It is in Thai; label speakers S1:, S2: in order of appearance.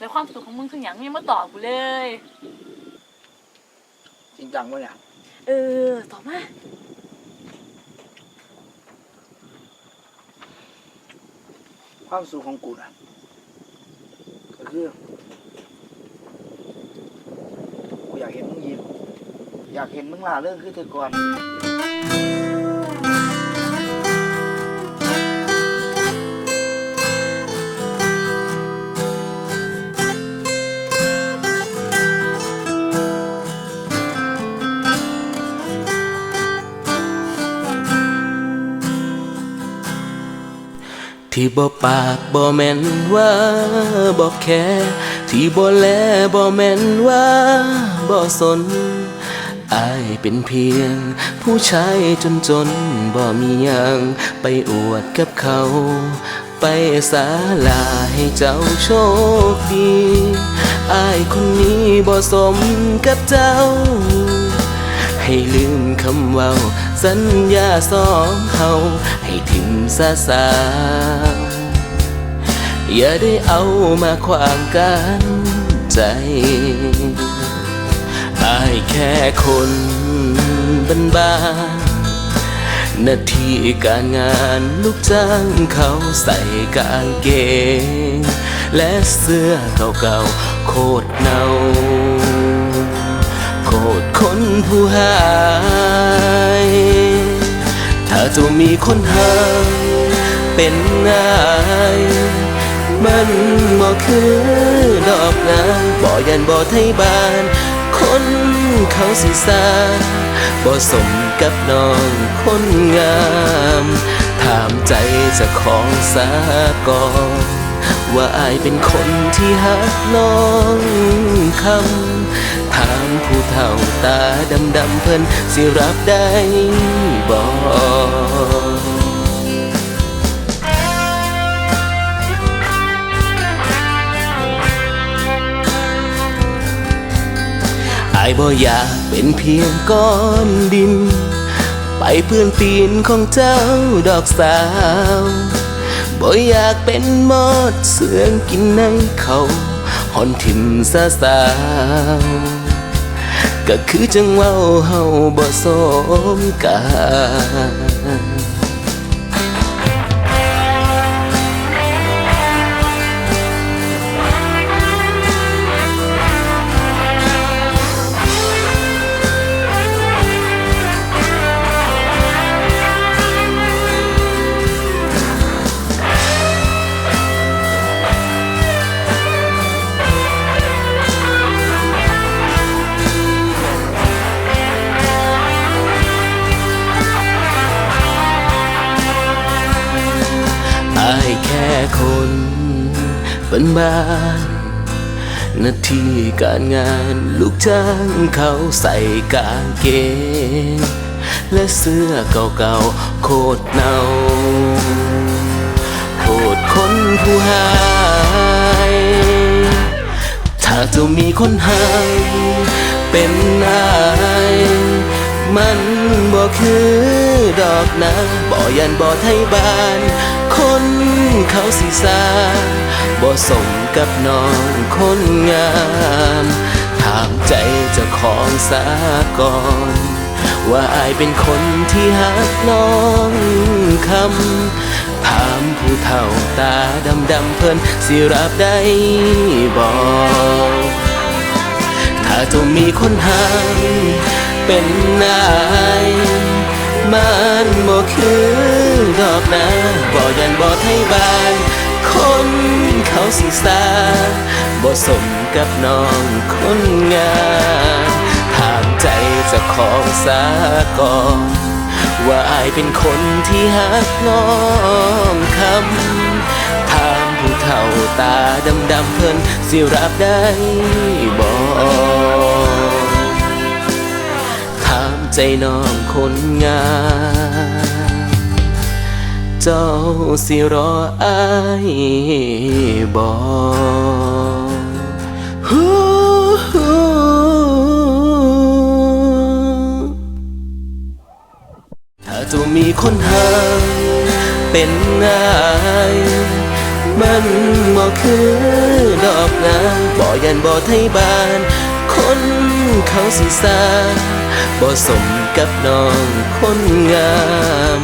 S1: แล้วความสุขของมึงคือหยังยังมาตอบกูเลย
S2: จริงจังวะเนี่ย
S1: เออตอบมา
S2: ความสุขของกูน่ะก็คือกูอยากเห็นมึงยิ้มอยากเห็นมึงลาเรื่องคือแต่ก่อน
S3: ที่บ่ปากบ่แม่นว่าบ่แค่ที่บ่แลบ่แม่นว่าบ่สนอายเป็นเพียง ผู้ชายจนจนบ่มีหยังไปอวดกับเขา ไปศาลาให้เจ้าโชคดีอายคนนี้บ่สมกับเจ้า ให้ลืมคำเว้า สัญญาสองเฮาให้ทิมซาสาอย่าได้เอามาขวางกันใจอายแค่คนบ้านบ้านหน้าที่การงานลูกจ้างเขาใส่กางเกง และเสื้อเก่าๆโคตรเนาโคตรคนผู้หายาจะมีคนหายเป็นนายมันบ่คือดอกนาบ่ยันบ่ไทยบ้าน คนเขาสิสาบ่สมกับน้องคนงาม ถามใจจะของสากอนว่าอายเป็นคนที่หักน้องคำถามผู้เฒ่าตาดำดำเพิ่นสิรับได้บอา บ่อยากเป็นเพียงก้อนดิน ไปเพื่อนตีนของเจ้าดอกสาวบ่อยากเป็นมอดเสืองกินในเขาหอนทิมซาสาวก็คือจังเว้าเฮาบ่สมกัน คนเป็นบ้านหน้าที่การงานลูกจ้างเขาใส่กางเกง และเสื้อเก่าๆโคตรเนาโคตรคนผู้หาย ถ้าจะมีคนหายเป็นนาย มันบ่คือดอกนะบ่ยันบ่ไทยบ้าน คนเขาสิสาบ่สมกับน้องคนงามถามใจเจ้าของสาก่อนว่าอายเป็นคนที่หักน้องคำถามผู้เฒ่าตาดำดำเพิ่นสิรับได้บ่ถ้าจะมีคนหาย เป็นนายมันบ่คือดอกนะบ่ยันบ่ไทยบ้าน คนเขาสิสาบ่สมกับน้องคนงามถามใจจะของสากอนว่าอายเป็นคนที่หักน้องคำถามผู้เฒ่าตาดำดำเพิ่นสิรับได้ ใจน้องคนงาม เจ้าสิรออายบ่ฮู้ฮู้ถ้าจะมีคนหายเป็นนายมันบ่คือดอกงามบ่ยันบ่ไทยบ้าน คนเขาสิสาบ่สมกับน้องคนงาม